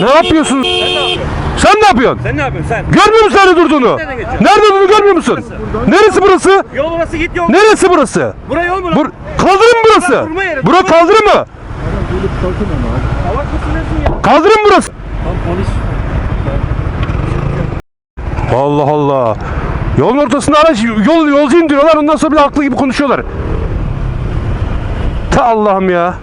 Ne yapıyorsun? Sen ne yapıyorsun? Sen ne yapıyorsun? Sen ne yapıyorsun sen? Görmüyor musun nerede durduğunu? Nereden geçiyorsun? Nerede durduğunu görmüyor musun? Neresi burası? Yol orası git yol. Neresi burası? Buraya yol mu lan? Bur kaldırım mı burası? Burası Bura kaldırım mı? Kaldırım burası? Allah Allah. Yolun ortasında araç yol yolcu indiriyorlar ondan sonra bir de haklı gibi konuşuyorlar. Ta Allah'ım ya.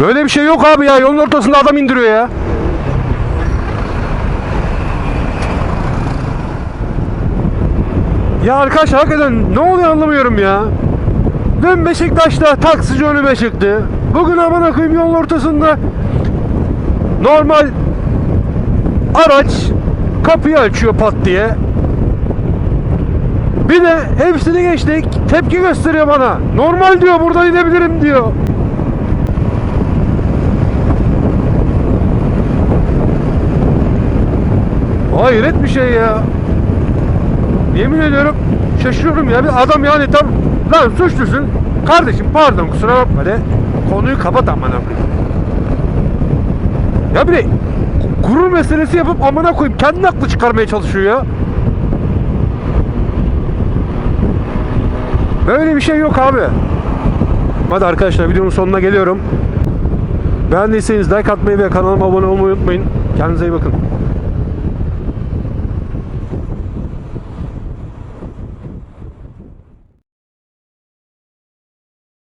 Böyle bir şey yok abi ya. Yolun ortasında adam indiriyor ya. Ya arkadaş hakikaten ne oluyor anlamıyorum ya. Dün Beşiktaş'ta taksici önüme çıktı. Bugün aman koyayım yolun ortasında normal araç kapıyı açıyor pat diye. Bir de hepsini geçtik. Tepki gösteriyor bana. Normal diyor buradan inebilirim diyor. Hayret bir şey ya. Yemin ediyorum şaşırıyorum ya. Bir adam yani tam lan suçlusun. Kardeşim pardon kusura bakma de. Konuyu kapat amına koyayım. Ya bir de gurur meselesi yapıp amına koyayım kendini haklı çıkarmaya çalışıyor ya. Böyle bir şey yok abi. Hadi arkadaşlar videonun sonuna geliyorum. Beğendiyseniz like atmayı ve kanalıma abone olmayı unutmayın. Kendinize iyi bakın.